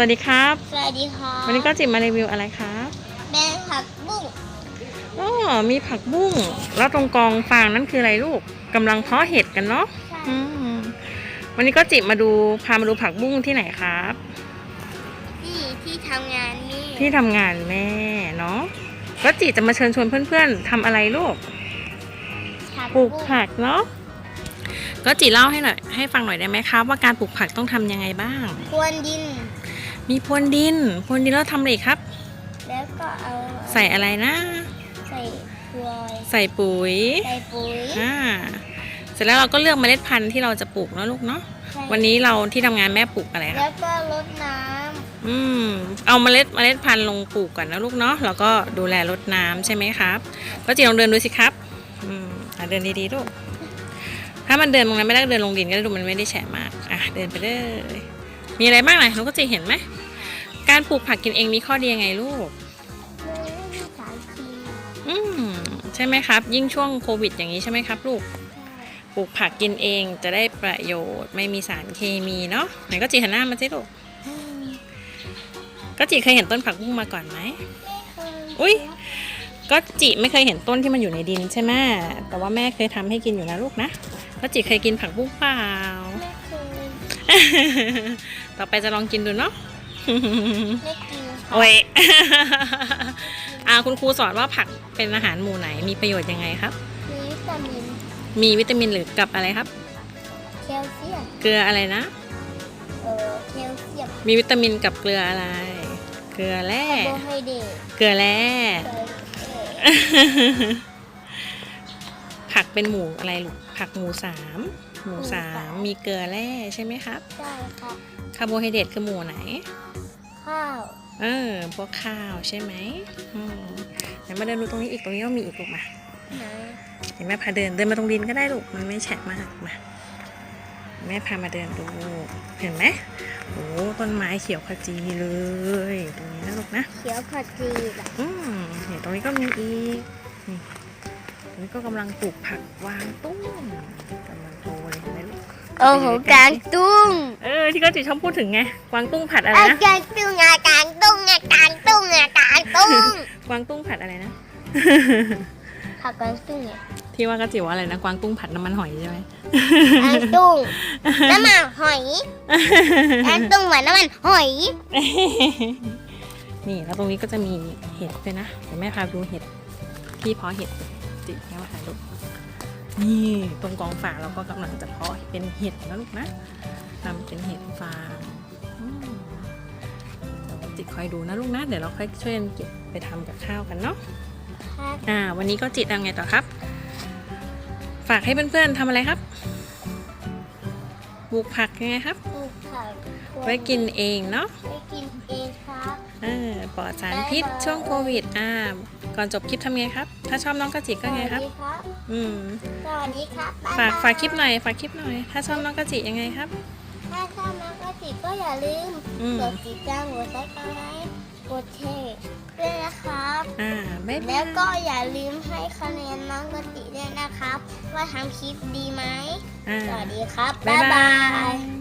สวัสดีครับ สวัสดีค่ะวันนี้ก็จิบมารีวิวอะไรครับแม่ผักบุ้งอ๋อมีผักบุ้ง แล้วตรงกองฟางนั่นคืออะไรลูกกำลังเพาะเห็ดกันเนาะใช่อืมวันนี้ก็จิบมาดูพามาดูผักบุ้งที่ไหนครับ ที่ที่ทำงานนี่ที่ทำงานแม่เนาะก็จิจะมาเชิญชวนเพื่อนๆทำอะไรลูกผัปลูกบุ้งผักเนาะก็จิเล่าให้หน่อยให้ฟังหน่อยได้ไหมครับ ว่าการปลูกผักต้องทำยังไงบ้าง พรวนดิน มีพรวนดินพรวนดินแล้วทำอะไรอีกครับ แล้วก็เอาใส่อะไรนะ ใส่กลอยใส่ปุ๋ยใส่ปุ๋ยอ่าเสร็จแล้วเราก็เลือกเมล็ดพันธุ์ที่เราจะปลูกเนอะลูกเนาะใช่วันนี้เราที่ทำงานแม่ปลูกอะไรคแล้รับวก็รดน้อืมเอาเมล็ดเมล็ดพันธุ์ลงปลูกก่อนนะลูกเนาะแล้วก็ดูแลรดน้ำใช่ไหมครับก็จีลองเดินดูสิครับ อืมอะเดินดีๆลูกถ้ามันเดินตรงนั้นไม่ได้ก็เดินลงดินก็ได้ดูมันไม่ได้แฉะมากอะเดินไปเลยมีอะไรบ้างไหนลูกก็จะเห็นไหม การปลูกผักกินเองมีข้อดียังไงลูกำไม่มีสารเคมีอืมใช่ไหมครับ ยิ่งช่วงโควิดอย่างนี้ใช่ไหมครับลูก ปลูกผักกินเองจะได้ประโยชน์ไม่มีสารเคมีเนาะไหนก็จีหันหน้ามาสิลูกอืมก็จีเคยเห็นต้นผักบุ้งมาก่อนไหมไม่เคยอุ๊ยก็จีไม่เคยเห็นต้นที่มันอยู่ในดินใช่ไหมแต่ว่าแม่เคยทำให้กินอยู่นะลูกนะก็จีเคยกินผักบุ้งเปล่าไม่เคยต่อไปจะลองกินดูเนาะ ไม่กินค่ะโอ้ยอ่าคุณครูสอนว่าผักเป็นอาหารหมู่ไหนมีประโยชน์ยังไงครับ มีวิตามิน มีวิตามินหรือกับอะไรครับ แคลเซียม เกลืออะไรนะ เอ่อแคลเซียม มีวิตามินกับเกลืออะไร เกลือแร่คาร์โบไฮเดรตเกลือแร่ไดเอท ผักเป็นหมูอะไรลูกผักหมูสามหมูสามมีเกลือแร่ใช่ไหมครับใช่ค่ะคาร์โบไฮเดรตคือหมูไหน ข้าวเออพวกข้าวใช่ไหมอืมเดี๋ยวมาเดินดูตรงนี้อีกตรงนี้ก็มีอีกลูกมาไหนเห็นแม่พาเดินเดินมาตรงดินก็ได้ลูกมันไม่แฉะมากมาแม่พามาเดินดูเห็นไหมโอ้ต้นไม้เขียวขจีเลยตรงนี้นะลูกนะ เขียวผัดจีบอืมเห็นตรงนี้ก็มีอีกนี่ตรง นี้ก็กำลังปลูกผักวางตุ้มกำลังโตเลยเห็นไหมลูกโอ้โหกลางตุ้ง เออที่ก็จิชอบพูดถึงไงกวางตุ้งผัดอะไรอะนะกลางตุ้งอะกลางตุ้งอะกลางตุ้งอะกลางตุ้งกวางตุ้งผัดอะไรนะผักกลางตุ้งอะที่ว่าก็จิว่าอะไรนะกวางตุ้งผัดน้ำมันหอยใช่ไหมกลางตุ้งน้ำมันหอยกลางตุ้งเหมือนน้ำมันหอย นี่แล้วตรงนี้ก็จะมีเห็ดด้วยนะเดี๋ยวแม่พาดูเห็ดที่เพาะเห็ด จิแม่มาถ่ายรูปนี่ตรงกองฝางเราก็กำลังจะเพาะเป็นเห็ดนะลูกนะทำเป็นเห็ดฟางอืมเดี๋ยวจิคอยดูนะลูกนะ เดี๋ยวเราค่อยช่วยกันเก็บไปทำกับข้าวกันเนาะครับอ่า วันนี้ก็จิทำไงต่อครับ ฝากให้เพื่อนๆทำอะไรครับปลูกผักยังไงครับปลูกผักไว้กินเองเนาะ ไว้กินเองครับ เออปลอดสารพิษช่วงโควิดอ่าก่อนจบคลิปทำไงครับ ถ้าชอบน้องกระจิกก็ไงครับสวัสดีครับ อืมสวัสดีครับบ๊ยฝากบยฝากคลิปหน่อยฝากคลิปหน่อย ถ้าชอบน้องกระจิยังไงครับ ถ้าชอบน้องก็ติดก็อย่าลืมอืมกดติดตามกดซับสไครต์กดแชร์ด้วยนะครับอ่าบ๊ายบาแล้ยวก็อย่าลืมให้คะแนนน้องกติด้วยนะครับ ว่าทำคลิปดีไหมอ่าสวัสดีครับบ๊ายบายย